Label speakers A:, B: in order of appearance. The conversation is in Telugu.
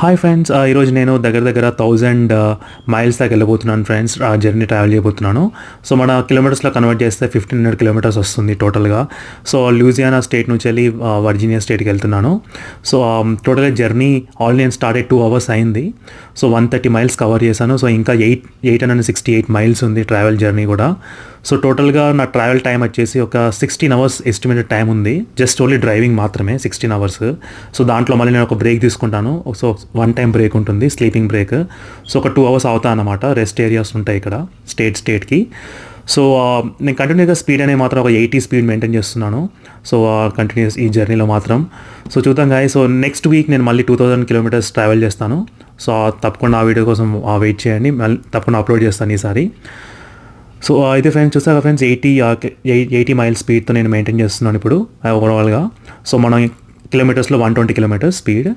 A: హాయ్ ఫ్రెండ్స్ ఈరోజు నేను దగ్గర దగ్గర థౌజండ్ మైల్స్ దాకా వెళ్ళబోతున్నాను ఫ్రెండ్స్ ఆ జర్నీ ట్రావెల్ చేయబోతున్నాను. సో మన కిలోమీటర్స్లో కన్వర్ట్ చేస్తే ఫిఫ్టీన్ హండ్రెడ్ కిలోమీటర్స్ వస్తుంది టోటల్గా సో లూజియానా స్టేట్ నుంచి వెళ్ళి వర్జీనియా స్టేట్కి వెళ్తున్నాను. సో టోటల్గా జర్నీ ఆల్ నేను స్టార్ట్ అయ్యి టూ అవర్స్ అయింది. So one thirty miles cover చేశాను. సో ఇంకా eight eight hundred sixty eight miles ఉంది ట్రావెల్ జర్నీ కూడా. సో టోటల్గా నా ట్రావెల్ టైం వచ్చేసి ఒక సిక్స్టీన్ అవర్స్ ఎస్టిమేటెడ్ టైం ఉంది. జస్ట్ ఓన్లీ డ్రైవింగ్ మాత్రమే సిక్స్టీన్ అవర్స్ సో దాంట్లో మళ్ళీ నేను ఒక బ్రేక్ తీసుకుంటాను. సో వన్ టైం బ్రేక్ ఉంటుంది స్లీపింగ్ బ్రేక్ సో ఒక టూ అవర్స్ అవుతా అనమాట రెస్ట్ ఏరియాస్ ఉంటాయి ఇక్కడ స్టేట్ స్టేట్కి సో నేను కంటిన్యూగా స్పీడ్ అనేది మాత్రం ఒక ఎయిటీ స్పీడ్ మెయింటైన్ చేస్తున్నాను. సో కంటిన్యూస్ ఈ జర్నీలో మాత్రం. సో చూద్దాం గాయ సో నెక్స్ట్ వీక్ నేను మళ్ళీ టూ థౌజండ్ కిలోమీటర్స్ ట్రావెల్ చేస్తాను. సో తప్పకుండా ఆ వీడియో కోసం వెయిట్ చేయండి. మళ్ళీ తప్పకుండా అప్లోడ్ చేస్తాను ఈసారి. సో అయితే ఫ్రెండ్స్ చూసాక ఫ్రెండ్స్ ఎయిటీ ఎయిటీ మైల్ స్పీడ్తో నేను మెయింటైన్ చేస్తున్నాను ఇప్పుడు ఓవరాల్గా సో మనం కిలోమీటర్స్లో వన్ ట్వంటీ కిలోమీటర్స్ స్పీడ్